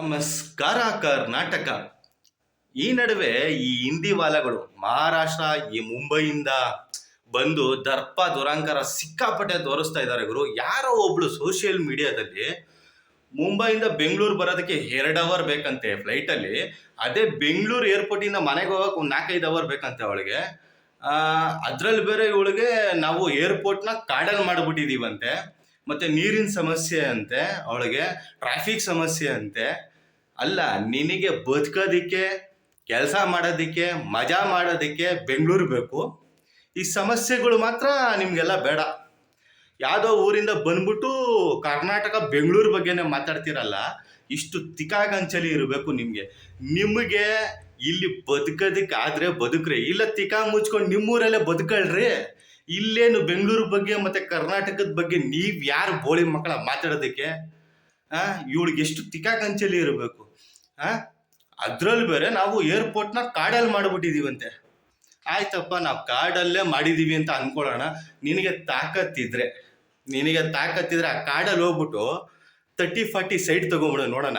ನಮಸ್ಕಾರ ಕರ್ನಾಟಕ. ಈ ನಡುವೆ ಈ ಹಿಂದಿ ವಾಲಗಳು ಮಹಾರಾಷ್ಟ್ರ, ಈ ಮುಂಬೈಯಿಂದ ಬಂದು ದರ್ಪ ದುರಂಕರ ಸಿಕ್ಕಾಪಟ್ಟೆ ತೋರಿಸ್ತಾ ಇದ್ದಾರೆ ಗುರು. ಯಾರೋ ಒಬ್ಳು ಸೋಷಿಯಲ್ ಮೀಡಿಯಾದಲ್ಲಿ ಮುಂಬೈಯಿಂದ ಬೆಂಗಳೂರು ಬರೋದಕ್ಕೆ ಎರಡು ಅವರ್ ಬೇಕಂತೆ ಫ್ಲೈಟಲ್ಲಿ ಅದೇ ಬೆಂಗಳೂರು ಏರ್ಪೋರ್ಟಿಂದ ಮನೆಗೆ ಹೋಗಕ್ಕೆ ಒಂದು ನಾಲ್ಕೈದು ಅವರ್ ಬೇಕಂತೆ ಅವಳಿಗೆ. ಅದರಲ್ಲಿ ಬೇರೆ ಇವಳಿಗೆ ನಾವು ಏರ್ಪೋರ್ಟ್ನ ಕಾಡಲ್ಲಿ ಮಾಡಿಬಿಟ್ಟಿದ್ದೀವಂತೆ ಮತ್ತೆ ನೀರಿನ ಸಮಸ್ಯೆ ಅಂತೆ ಅವಳಿಗೆ ಟ್ರಾಫಿಕ್ ಸಮಸ್ಯೆ ಅಂತೆ. ಅಲ್ಲ, ನಿನಗೆ ಬದುಕೋದಿಕ್ಕೆ, ಕೆಲಸ ಮಾಡೋದಿಕ್ಕೆ, ಮಜಾ ಮಾಡೋದಿಕ್ಕೆ ಬೆಂಗಳೂರು ಬೇಕು. ಈ ಸಮಸ್ಯೆಗಳು ಮಾತ್ರ ನಿಮಗೆಲ್ಲ ಬೇಡ. ಯಾವುದೋ ಊರಿಂದ ಬಂದ್ಬಿಟ್ಟು ಕರ್ನಾಟಕ, ಬೆಂಗಳೂರು ಬಗ್ಗೆನೇ ಮಾತಾಡ್ತಿರಲ್ಲ, ಇಷ್ಟು ತಿಕಾಗಂಚಲಿ ಇರಬೇಕು ನಿಮಗೆ. ನಿಮಗೆ ಇಲ್ಲಿ ಬದುಕೋದಕ್ಕೆ ಆದರೆ ಬದುಕ್ರಿ. ಇಲ್ಲ ತಿಕಾ ಮುಚ್ಕೊಂಡು ನಿಮ್ಮೂರಲ್ಲೇ ಬದುಕಳ್ರಿ. ಇಲ್ಲೇನು ಬೆಂಗಳೂರು ಬಗ್ಗೆ ಮತ್ತು ಕರ್ನಾಟಕದ ಬಗ್ಗೆ ನೀವು ಯಾರು ಬೋಳಿ ಮಕ್ಕಳ ಮಾತಾಡೋದಕ್ಕೆ ಇವಳಿಗೆ ಎಷ್ಟು ತಿಕಾಗಂಚಲಿ ಇರಬೇಕು? ಆ? ಅದ್ರಲ್ಲಿ ಬೇರೆ ನಾವು ಏರ್ಪೋರ್ಟ್ನ ಕಾಡಲ್ಲಿ ಮಾಡಿಬಿಟ್ಟಿದೀವಂತೆ. ಆಯ್ತಪ್ಪ, ನಾವು ಕಾಡಲ್ಲೇ ಮಾಡಿದೀವಿ ಅಂತ ಅನ್ಕೊಳ್ಳೋಣ. ನಿನಗೆ ತಾಕತ್ತಿದ್ರೆ ನಿನಗೆ ತಾಕತ್ತಿದ್ರೆ ಆ ಕಾಡಲ್ಲಿ ಹೋಗ್ಬಿಟ್ಟು ತರ್ಟಿ ಫಾರ್ಟಿ ಸೈಡ್ ತಗೊಂಬಿಡು, ನೋಡೋಣ.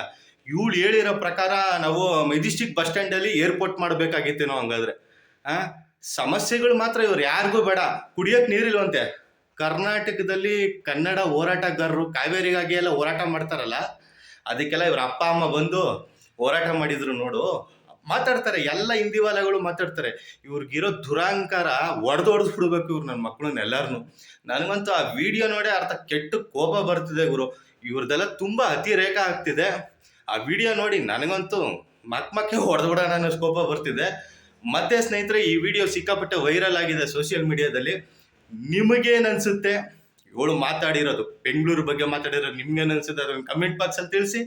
ಇವಳು ಹೇಳಿರೋ ಪ್ರಕಾರ ನಾವು ಮೆಜೆಸ್ಟಿಕ್ ಬಸ್ ಸ್ಟ್ಯಾಂಡಲ್ಲಿ ಏರ್ಪೋರ್ಟ್ ಮಾಡಬೇಕಾಗಿತ್ತೇನೋ ಹಂಗಾದ್ರೆ. ಆ? ಸಮಸ್ಯೆಗಳು ಮಾತ್ರ ಇವ್ರು ಯಾರಿಗೂ ಬೇಡ. ಕುಡಿಯೋಕ್ಕೆ ನೀರಿಲ್ವಂತೆ. ಕರ್ನಾಟಕದಲ್ಲಿ ಕನ್ನಡ ಹೋರಾಟಗಾರರು ಕಾವೇರಿಗಾಗಿ ಎಲ್ಲ ಹೋರಾಟ ಮಾಡ್ತಾರಲ್ಲ, ಅದಕ್ಕೆಲ್ಲ ಇವ್ರ ಅಪ್ಪ, ಅಮ್ಮ ಬಂದು ಹೋರಾಟ ಮಾಡಿದ್ರು ನೋಡು. ಮಾತಾಡ್ತಾರೆ, ಎಲ್ಲ ಹಿಂದಿ ವಾಲಗಳು ಮಾತಾಡ್ತಾರೆ. ಇವ್ರಿಗಿರೋ ದುರಾಂಕಾರ ಒಡೆದು ಹೊಡೆದು ಬಿಡ್ಬೇಕು ಇವ್ರು ನನ್ನ ಮಕ್ಕಳನ್ನ ಎಲ್ಲಾರನು. ನನಗಂತೂ ಆ ವಿಡಿಯೋ ನೋಡಿ ಅರ್ಥ ಕೆಟ್ಟ ಕೋಪ ಬರ್ತಿದೆ ಗುರು. ಇವ್ರದೆಲ್ಲ ತುಂಬ ಅತಿರೇಕ ಆಗ್ತಿದೆ. ಆ ವಿಡಿಯೋ ನೋಡಿ ನನಗಂತೂ ಮಕ್ ಮಕ್ಕೆ ಹೊಡೆದು ಬಿಡೋಣ ಅನ್ನೋ ಕೋಪ ಬರ್ತಿದೆ. ಮತ್ತೆ ಸ್ನೇಹಿತರೆ, ಈ ವಿಡಿಯೋ ಸಿಕ್ಕಾಪಟ್ಟೆ ವೈರಲ್ ಆಗಿದೆ ಸೋಷಿಯಲ್ ಮೀಡಿಯಾದಲ್ಲಿ. ನಿಮಗೇನು ಅನಿಸುತ್ತೆ ಇವಳು ಮಾತಾಡಿರೋದು. ಬೆಂಗಳೂರು ಬಗ್ಗೆ ಮಾತಾಡಿರೋದು. ನಿಮ್ಗೇನು ಅನಿಸುತ್ತೆ ಅದನ್ನು ಕಮೆಂಟ್ ಬಾಕ್ಸಲ್ಲಿ ತಿಳಿಸಿ.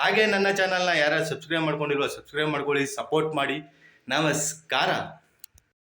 ಹಾಗೆ ನನ್ನ ಚಾನಲ್ನ ಯಾರು ಸಬ್ಸ್ಕ್ರೈಬ್ ಮಾಡ್ಕೊಂಡಿಲ್ವೋ ಸಬ್ಸ್ಕ್ರೈಬ್ ಮಾಡ್ಕೊಳ್ಳಿ ಸಪೋರ್ಟ್ ಮಾಡಿ. ನಮಸ್ಕಾರ.